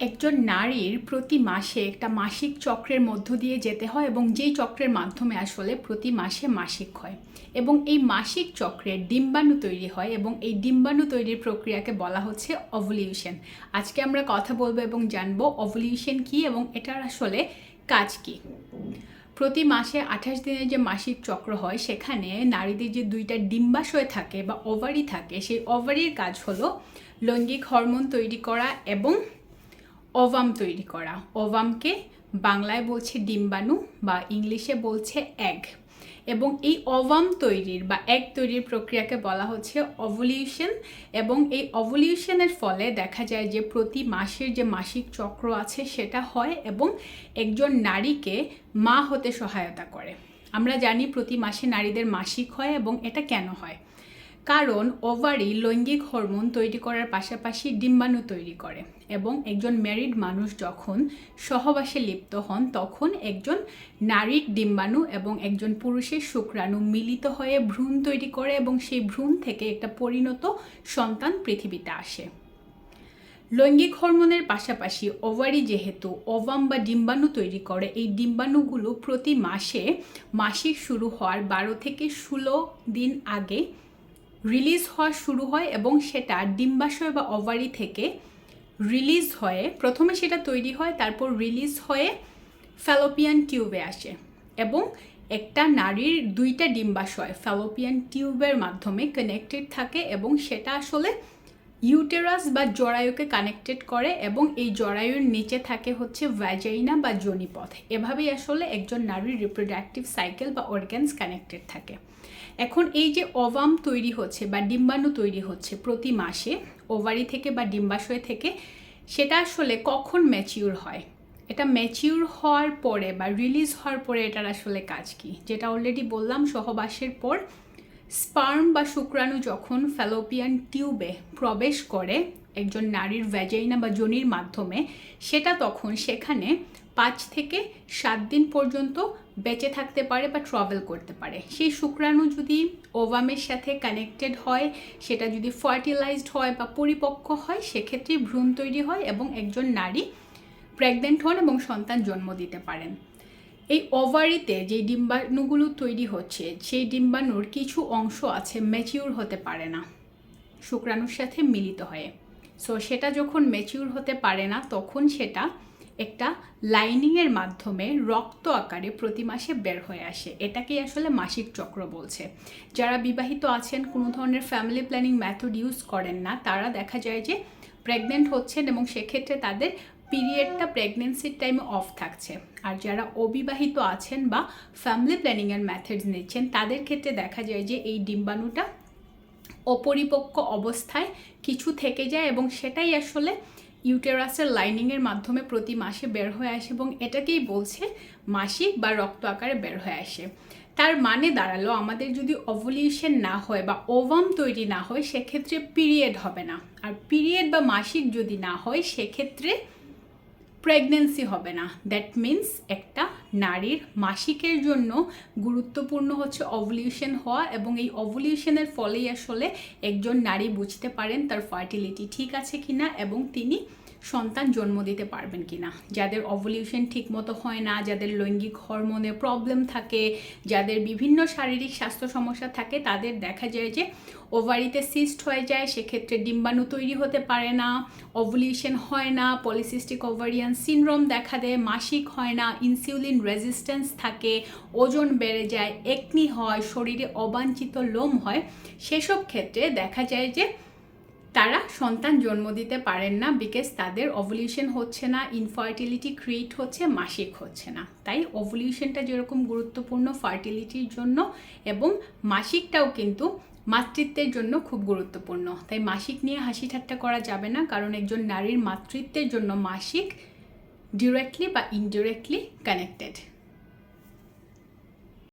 একজন নারীর প্রতি মাসে একটা মাসিক চক্রের মধ্য দিয়ে যেতে হয় এবং যেই চক্রের মাধ্যমে আসলে প্রতি মাসে মাসিক হয় এবং এই মাসিক চক্রে ডিম্বাণু তৈরি হয় এবং এই ডিম্বাণু তৈরির প্রক্রিয়াকে বলা হচ্ছে অভলিউশন আজকে আমরা কথা বলব এবং জানব অভলিউশন কী এবং এটার আসলে কাজ কী। প্রতি মাসে আঠাশ দিনের যে মাসিক চক্র হয়, সেখানে নারীদের যে দুইটা ডিম্বাশয় থাকে বা ওভারি থাকে, সেই ওভারির কাজ হলো লৈঙ্গিক হরমোন তৈরি করা এবং ওভাম তৈরি করা। ওভামকে বাংলায় বলছে ডিম্বাণু বা ইংলিশে বলছে এগ এবং এই অভাম তৈরির বা এক তৈরির প্রক্রিয়াকে বলা হচ্ছে অভলিউশন এবং এই অভলিউশনের ফলে দেখা যায় যে প্রতি মাসের যে মাসিক চক্র আছে সেটা হয় এবং একজন নারীকে মা হতে সহায়তা করে। আমরা জানি প্রতি মাসে নারীদের মাসিক হয় এবং এটা কেন হয়? কারণ ওভারি লৈঙ্গিক হরমোন তৈরি করার পাশাপাশি ডিম্বাণু তৈরি করে এবং একজন ম্যারিড মানুষ যখন সহবাসে লিপ্ত হন, তখন একজন নারীর ডিম্বাণু এবং একজন পুরুষের শুক্রাণু মিলিত হয়ে ভ্রূণ তৈরি করে এবং সেই ভ্রূণ থেকে একটা পরিণত সন্তান পৃথিবীতে আসে। লৈঙ্গিক হরমোনের পাশাপাশি ওভারি যেহেতু ওভাম বা ডিম্বাণু তৈরি করে, এই ডিম্বাণুগুলো প্রতি মাসে মাসিক শুরু হওয়ার বারো থেকে ষোলো দিন আগে রিলিজ হওয়া শুরু হয় এবং সেটা ডিম্বাশয় বা ওভারি থেকে রিলিজ হয়ে, প্রথমে সেটা তৈরি হয়, তারপর রিলিজ হয়ে ফ্যালোপিয়ান টিউবে আসে এবং একটা নারীর দুইটা ডিম্বাশয় ফ্যালোপিয়ান টিউবের মাধ্যমে কানেক্টেড থাকে এবং সেটা আসলে ইউটেরাস বা জরায়ুকে কানেক্টেড করে এবং এই জরায়ুর নিচে থাকে হচ্ছে ভ্যাজাইনা বা জনিপথ। এভাবেই আসলে একজন নারীর রিপ্রোডাক্টিভ সাইকেল বা অর্গ্যানস কানেক্টেড থাকে। এখন এই যে অভাম তৈরি হচ্ছে বা ডিম্বাণু তৈরি হচ্ছে প্রতি মাসে, ওভারি থেকে বা ডিম্বাশয় থেকে, সেটা আসলে কখন ম্যাচিউর হয়? এটা ম্যাচিউর হওয়ার পরে বা রিলিজ হওয়ার পরে এটার আসলে কাজ কি? যেটা অলরেডি বললাম, সহবাসের পর স্পার্ম বা শুক্রাণু যখন ফ্যালোপিয়ান টিউবে প্রবেশ করে একজন নারীর ভ্যাজাইনা বা জনির মাধ্যমে, সেটা তখন সেখানে পাঁচ থেকে সাত দিন পর্যন্ত বেঁচে থাকতে পারে বা ট্রাভেল করতে পারে। সেই শুক্রাণু যদি ওভামের সাথে কানেক্টেড হয়, সেটা যদি ফার্টিলাইজড হয় বা পরিপক্ক হয়, সেক্ষেত্রে ভ্রূণ তৈরি হয় এবং একজন নারী প্রেগনেন্ট হন এবং সন্তান জন্ম দিতে পারেন। এই ওভারিতে যে ডিম্বাণুগুলো তৈরি হচ্ছে, সেই ডিম্বাণুর কিছু অংশ আছে ম্যাচিউর হতে পারে না, শুক্রাণুর সাথে মিলিত হয়ে। সো সেটা যখন ম্যাচিউর হতে পারে না, তখন সেটা একটা লাইনিংয়ের মাধ্যমে রক্ত আকারে প্রতি মাসে বের হয়ে আসে। এটাকেই আসলে মাসিক চক্র বলছে। যারা বিবাহিত আছেন, কোনো ধরনের ফ্যামিলি প্ল্যানিং মেথড ইউজ করেন না, তারা দেখা যায় যে প্রেগনেন্ট হচ্ছেন এবং সেক্ষেত্রে তাদের পিরিয়ডটা প্রেগনেন্সির টাইমে অফ থাকছে। আর যারা অবিবাহিত আছেন বা ফ্যামিলি প্ল্যানিংয়ের মেথডস নিচ্ছেন, তাদের ক্ষেত্রে দেখা যায় যে এই ডিম্বাণুটা অপরিপক্ক অবস্থায় কিছু থেকে যায় এবং সেটাই আসলে ইউটেরাসের লাইনিংয়ের মাধ্যমে প্রতি মাসে বের হয়ে আসে এবং এটাকেই বলছে মাসিক বা রক্ত আকারে বের হয়ে আসে। তার মানে দাঁড়াল, আমাদের যদি অভলিউশন না হয় বা ওভাম তৈরি না হয়, সেক্ষেত্রে পিরিয়ড হবে না। আর পিরিয়ড বা মাসিক যদি না হয়, সেক্ষেত্রে প্রেগনেন্সি হবে না। দ্যাট মিন্স একটা নারীর মাসিকের জন্য গুরুত্বপূর্ণ হচ্ছে অভলিউশন হওয়া এবং এই অভলিউশনের ফলেই আসলে একজন নারী বুঝতে পারেন তার ফার্টিলিটি ঠিক আছে কিনা এবং তিনি সন্তান জন্ম দিতে পারবেন কিনা। যাদের অভলিউশন ঠিকমতো হয় না, যাদের লৈঙ্গিক হরমোনে প্রবলেম থাকে, যাদের বিভিন্ন শারীরিক স্বাস্থ্য সমস্যা থাকে, তাদের দেখা যায় যে ওভারিতে সিস্ট হয়ে যায়, সেক্ষেত্রে ডিম্বাণু তৈরি হতে পারে না অভলিউশন হয় না পলিসিস্টিক ওভারিয়ান সিনড্রোম দেখা দেয়, মাসিক হয় না ইনসিউলিন রেজিস্ট্যান্স থাকে, ওজন বেড়ে যায় একনি হয়, শরীরে অবাঞ্ছিত লোম হয়, সেসব ক্ষেত্রে দেখা যায় যে তারা সন্তান জন্ম দিতে পারেন না বিকজ তাদের অভলিউশন হচ্ছে না ইনফার্টিলিটি ক্রিয়েট হচ্ছে, মাসিক হচ্ছে না। তাই অভলিউশনটা যেরকম গুরুত্বপূর্ণ ফার্টিলিটির জন্য এবং মাসিকটাও কিন্তু মাতৃত্বের জন্য খুব গুরুত্বপূর্ণ। তাই মাসিক নিয়ে হাসি ঠাট্টা করা যাবে না, কারণ একজন নারীর মাতৃত্বের জন্য মাসিক ডিরেক্টলি বা ইনডিরেক্টলি কানেক্টেড